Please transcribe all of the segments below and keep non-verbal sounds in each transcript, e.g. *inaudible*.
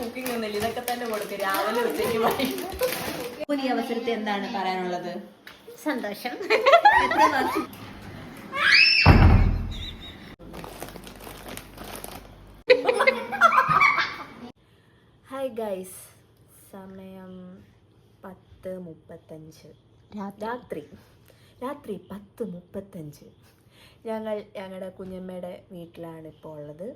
Cooking ഒന്നുമില്ല ഇതൊക്കെ തന്നെ കൊടുക്കും. രാവിലെ ഉച്ചയ്ക്ക് വൈകിട്ട് ഈ അവസരത്തിൽ എന്താണ് പറയാനുള്ളത്? സന്തോഷം. ഹായ് ഗൈസ് സമയം പത്ത് മുപ്പത്തഞ്ച്. രാത്രി. രാത്രി. പത്ത് മുപ്പത്തഞ്ച്. ഞങ്ങൾ ഞങ്ങളുടെ കുഞ്ഞമ്മയുടെ വീട്ടിലാണ് ഇപ്പോൾ ഉള്ളത്.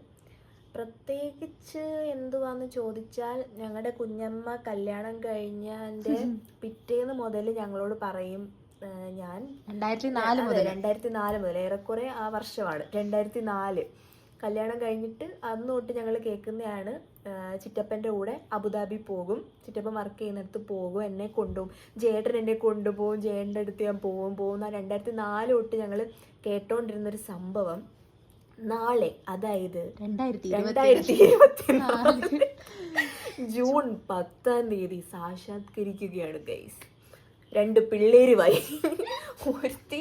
പ്രത്യേകിച്ച് എന്തുവാന്ന് ചോദിച്ചാൽ ഞങ്ങളുടെ കുഞ്ഞമ്മ കല്യാണം കഴിഞ്ഞതിന്റെ പിറ്റേന്ന് മുതൽ ഞങ്ങളോട് പറയും "ആ, ഞാൻ രണ്ടായിരത്തി നാല് മുതൽ രണ്ടായിരത്തി നാല് മുതൽ ഏറെക്കുറെ ആ വർഷമാണ്. രണ്ടായിരത്തി നാല് കല്യാണം കഴിഞ്ഞിട്ട് അന്ന് തൊട്ട് ഞങ്ങൾ കേൾക്കുന്നതാണ് ചിറ്റപ്പന്റെ കൂടെ അബുദാബി പോകും. ചിറ്റപ്പൻ വർക്ക് ചെയ്യുന്നിടത്ത് പോകും എന്നെ കൊണ്ടുപോകും. ജേട്ടൻ എന്നെ കൊണ്ടുപോകും ജേട്ടന്റെ അടുത്ത് ഞാൻ പോകും പോകും. ആ രണ്ടായിരത്തി നാല് തൊട്ട് ഞങ്ങൾ കേട്ടോണ്ടിരുന്നൊരു സംഭവം നാളെ അതായത് രണ്ടായിരത്തി രണ്ടായിരത്തി ഇരുപത്തി ജൂൺ പത്താം തീയതി സാക്ഷാത്കരിക്കുകയാണ് ഗൈസ് രണ്ട് പിള്ളേരുമായി ഒരുത്തി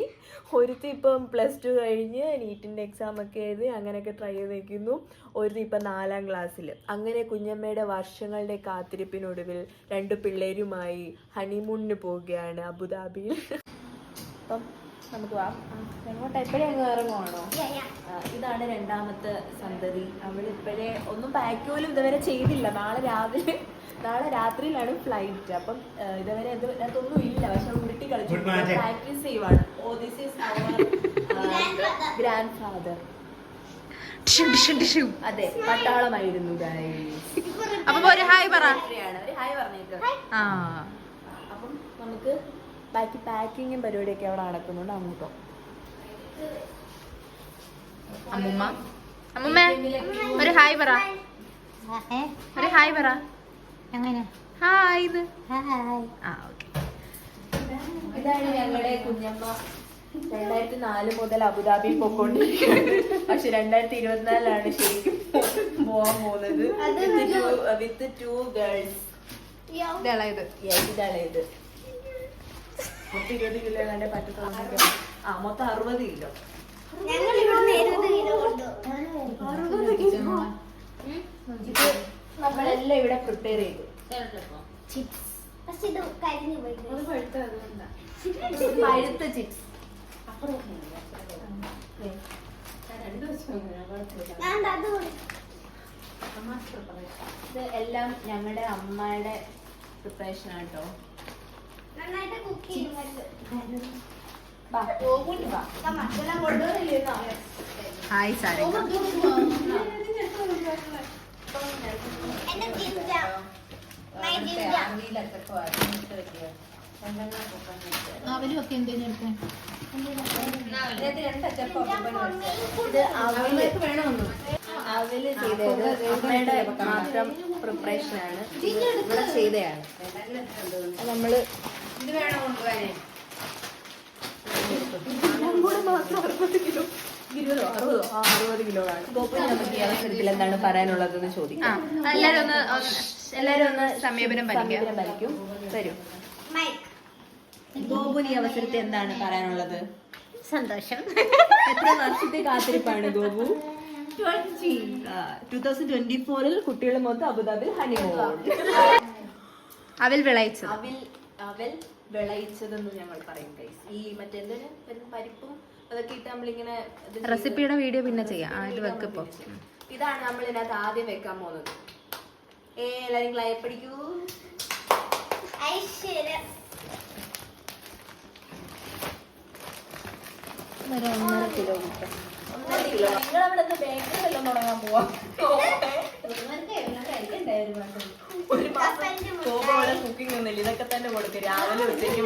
ഒരുത്തി ഇപ്പം പ്ലസ് ടു കഴിഞ്ഞ് നീറ്റിന്റെ എക്സാം ഒക്കെ എഴുതി അങ്ങനെയൊക്കെ ട്രൈ ചെയ്ത് നിൽക്കുന്നു. ഒരുത്തി ഇപ്പം നാലാം ക്ലാസ്സിൽ അങ്ങനെ കുഞ്ഞമ്മയുടെ വർഷങ്ങളുടെ കാത്തിരിപ്പിനൊടുവിൽ രണ്ട് പിള്ളേരുമായി ഹണിമൂണിന് പോവുകയാണ് അബുദാബിയിൽ. അപ്പം നമുക്ക് വാ എങ്ങോട്ടാ ഇപ്പോഴേ അങ്ങ് ഇറങ്ങുവാണോ ഇതാണ് രണ്ടാമത്തെ സന്തതി. അവൾ ഇപ്പോഴേ ഒന്നും പാക്ക് പോലും ഇതുവരെ ചെയ്തില്ല. നാളെ രാവിലെ നാളെ രാത്രിയിലാണ് ഫ്ലൈറ്റ് അപ്പം ഇതുവരെ ഇത് അതൊന്നും ഇല്ല. പക്ഷെ ഉരുട്ടി കളിച്ചു. പ്രാക്ടീസ് ചെയ്യുവാണ്. Oh this is grand father അതെ പട്ടാളമായിരുന്നു. അപ്പൊ ഒരു ഹായ് പറ. രാത്രിയാണ്. ഒരു ഹായ് പറഞ്ഞേക്ക്. ആ. അപ്പം നമുക്ക് ബാക്കി പാക്കിങ്ങും പരിപാടിയൊക്കെ അവിടെ നടക്കുന്നുണ്ട് അങ്ങോട്ടോ. അമ്മുമ്മ. അമ്മുമ്മ ഒരു ഹായ് പറ. ഒരു ഹായ് പറ. എങ്ങനെ? ഹായ് ഇത്. ആ ഓക്കെ. ഇതാണ് ഞങ്ങളുടെ കുഞ്ഞമ്മ. രണ്ടായിരത്തി നാല് മുതൽ അബുദാബി പോയിക്കൊണ്ടിരിക്കുന്നത് പക്ഷെ രണ്ടായിരത്തി ഇരുപത്തിനാലിലാണ് ശരിക്കും പോവാൻ പോകുന്നത്. വിത്ത് ടു ഗേൾസ് ഇതാണ് ഇത്? ഇതാണ് ഇത്. മൊത്തം ഇരുപത് കിലോ കണ്ടേ പറ്റത്തുള്ളൂ. ആ മൊത്തം അറുപത് കിലോ. ഞങ്ങൾ ഇവിടുന്ന് എഴുപത് കിലോ കൊണ്ടു. ഇത് നമ്മളെല്ലാം ഇവിടെ പ്രിപ്പയർ ചെയ്തു. ചിപ്സ് പഴുത്ത ചിപ്സ് ഇത് എല്ലാം ഞങ്ങളുടെ അമ്മയുടെ പ്രിപ്പറേഷൻ ആണ് ഹായ് എടുത്തേ? അവൽ ചെയ്തത് അമ്മയുടെ മാത്രം പ്രിപ്പറേഷൻ ആണ്. ഇവിടെ ചെയ്തതാണ്. നമ്മൾ ഇത് വേണോ കൊണ്ടുപോകാനേ? ഇരുപതോ അറുപതോ? ആ അറുപത് കിലോ കാണും ഗോപുരം നമുക്ക് ഈ അവസരത്തിൽ എന്താണ് പറയാനുള്ളതെന്ന് ചോദിക്കാം. എല്ലാരും ഒന്ന് ഒന്ന് എല്ലാരും ഒന്ന് സമീപനം പാലിക്കുക. സമീപനം പാലിക്കും. വരും. ഗോപുന് ഈ അവസരത്തിൽ എന്താണ് പറയാനുള്ളത്? സന്തോഷം. എത്ര വർഷത്തെ കാത്തിരിപ്പാണ് ഗോപു? ടൂ തൗസൻഡ് ട്വന്റി ഫോറിൽ കുട്ടികൾ മൊത്തം അബുദാബിൽ ഹണിമൂൺ അവൽ വിളയിച്ചു അവൽ അവൽ വിളയിച്ചതെന്ന് ഞങ്ങൾ പറയും ഗൈസ് ഈ മറ്റെന്തിന് പരിപ്പും അതൊക്കെ ഇട്ട് നമ്മളിങ്ങനെ റെസിപ്പിയുടെ വീഡിയോ പിന്നെ ചെയ്യാം. ഇത് ഇതാണ് നമ്മൾ ഇതിനകത്ത് ആദ്യം വെക്കാൻ പോകുന്നത്. ഏ എല്ലാരും ക്ലൈ പഠിക്കൂ. ഒന്നര കിലോ ഒന്നര കിലോ. നിങ്ങൾ അവിടെ ബേക്കറി വല്ലതും തുടങ്ങാൻ പോവാ? ഒരു മാസം. പോകുമ്പോൾ കുക്കിംഗ് ഒന്നുമില്ല. ഇതൊക്കെ തന്നെ കൊടുക്കും. രാവിലെ ഉച്ചയ്ക്ക്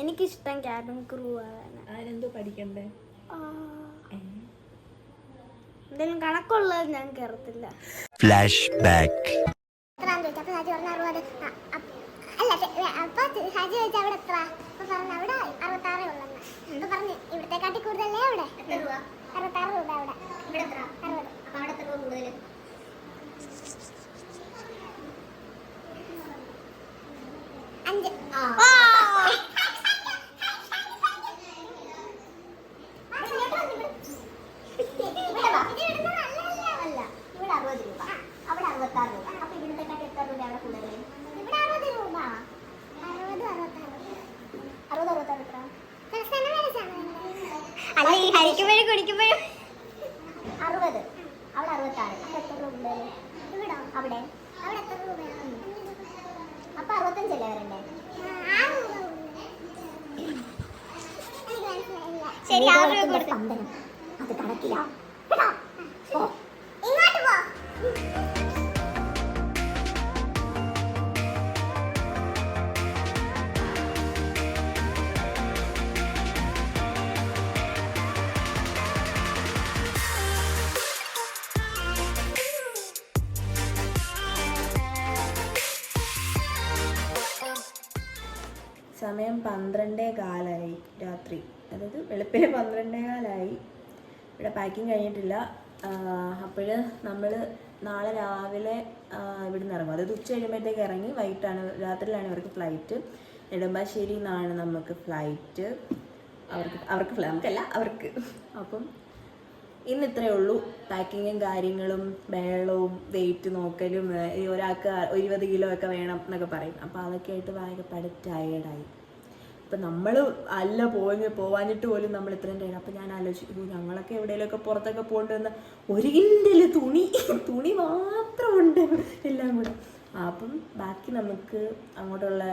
എനിക്കിഷ്ടം ക്യാബിൻ ക്രൂ ആണ് ആരെന്തോ പഠിക്കണ്ടേ? എന്തെങ്കിലും കണക്കുള്ളത് ഞാൻ കേറത്തില്ല. ഫ്ലാഷ് ബാക്ക് ചോദിച്ചു അപ്പൊ ഹാജി പറഞ്ഞ അറുപത് അല്ല അപ്പൊ ഹാജി ചോദിച്ചാൽ അവിടെ എത്ര? അവിടെ അറുപത്താറേ ഉള്ളെന്ന്. അപ്പൊ പറഞ്ഞു ഇവിടത്തെ കാട്ടി കൂടുതലേ അവിടെ അറുപത്താറ് രൂപ അവിടെ ഇവിടെ എത്ര അറുപത് അപ്പൊ അവിടെ എത്ര രൂപ കൂടുതൽ അഞ്ച് ഹരിക്കുമ്പോഴും കുടിക്കുമ്പോഴും. അറുപത്. അവിടെ അറുപത്താറ്. അവിടെ എത്ര രൂപ അവിടെ. അവിടെ എത്ര രൂപയാണ്? അപ്പൊ അറുപത്തഞ്ചല്ലേ വരണ്ടേ? ശരി ആറ് രൂപ കൊടുത്തു അത് കണക്കില്ല. പന്ത്രണ്ടേ കാലായി രാത്രി. അതായത് വെളുപ്പിന് പന്ത്രണ്ടേ കാലായി ഇവിടെ പാക്കിങ് കഴിഞ്ഞിട്ടില്ല. അപ്പോൾ നമ്മൾ നാളെ രാവിലെ ഇവിടുന്ന് ഇറങ്ങും. അതായത് ഉച്ച കഴിയുമ്പോഴത്തേക്ക് ഇറങ്ങി വൈകിട്ടാണ് രാത്രിയിലാണ് ഇവർക്ക് ഫ്ലൈറ്റ് നെടുമ്പാശ്ശേരി നിന്നാണ് നമുക്ക് ഫ്ലൈറ്റ് അവർക്ക് അവർക്ക് നമുക്കല്ല അവർക്ക്. അപ്പം ഇന്ന് ഇത്രയേ ഉള്ളൂ. പാക്കിങ്ങും കാര്യങ്ങളും വെള്ളവും വെയിറ്റ് നോക്കലും ഒരാൾക്ക് ഒരു ഇരുപത് കിലോ ഒക്കെ വേണം എന്നൊക്കെ പറയും. അപ്പോൾ അതൊക്കെ ആയിട്ട് ഭയങ്കര ടയേർഡായി അപ്പം നമ്മൾ അല്ല പോയി പോവാഞ്ഞിട്ട് പോലും നമ്മൾ ഇത്രയും ടൈം അപ്പം ഞാൻ ആലോചിക്കുന്നു "ഓ, ഞങ്ങളൊക്കെ എവിടെയെങ്കിലുമൊക്കെ പുറത്തൊക്കെ പോകേണ്ടി വന്ന ഒരു കിൻഡൽ തുണി തുണി മാത്രമുണ്ട് എല്ലാം കൂടെ. അപ്പം ബാക്കി നമുക്ക് അങ്ങോട്ടുള്ള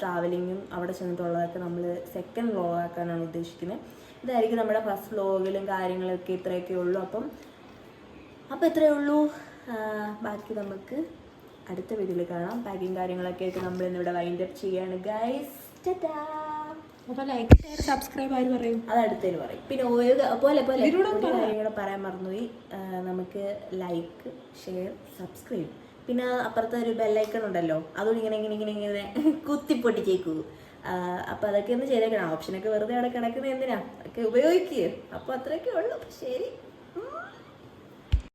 ട്രാവലിങ്ങും അവിടെ ചെന്നിട്ടുള്ളതൊക്കെ നമ്മൾ സെക്കൻഡ് വ്ലോഗ് ആക്കാനാണ് ഉദ്ദേശിക്കുന്നത് ഇതായിരിക്കും നമ്മുടെ ഫസ്റ്റ് വ്ലോഗിലും കാര്യങ്ങളൊക്കെ ഇത്രയൊക്കെ ഉള്ളൂ. അപ്പം അപ്പം ഇത്രയേ ഉള്ളൂ. ബാക്കി നമുക്ക് അടുത്ത വീഡിയോയിൽ കാണാം. പാക്കിങ് കാര്യങ്ങളൊക്കെ ആയിട്ട് നമ്മൾ ഇന്നിവിടെ വൈൻഡപ്പ് ചെയ്യാണ് ഗൈസ് അപ്പൊ ലൈക്ക് ഷെയർ സബ്സ്ക്രൈബ് ആര് പറയും? അത് അടുത്തതിൽ പറയും. പിന്നെ പോലെ പോലെ കൂടെ പറയാൻ മറന്നുപോയി. നമുക്ക് ലൈക്ക് ഷെയർ സബ്സ്ക്രൈബ് പിന്നെ അപ്പുറത്തെ ഒരു ബെല്ലൈക്കൺ ഉണ്ടല്ലോ. അതുകൊണ്ട് ഇങ്ങനെ ഇങ്ങനെ ഇങ്ങനെ ഇങ്ങനെ *laughs* കുത്തിപ്പൊട്ടിച്ചേക്കൂ. അപ്പൊ അതൊക്കെ ഒന്ന് ചെയ്തേക്കണം. ഓപ്ഷനൊക്കെ വെറുതെ അവിടെ കിടക്കുന്നത് എന്തിനാ? ഒക്കെ ഉപയോഗിക്കുക അപ്പോൾ അത്രയൊക്കെ ഉള്ളൂ. ശരി.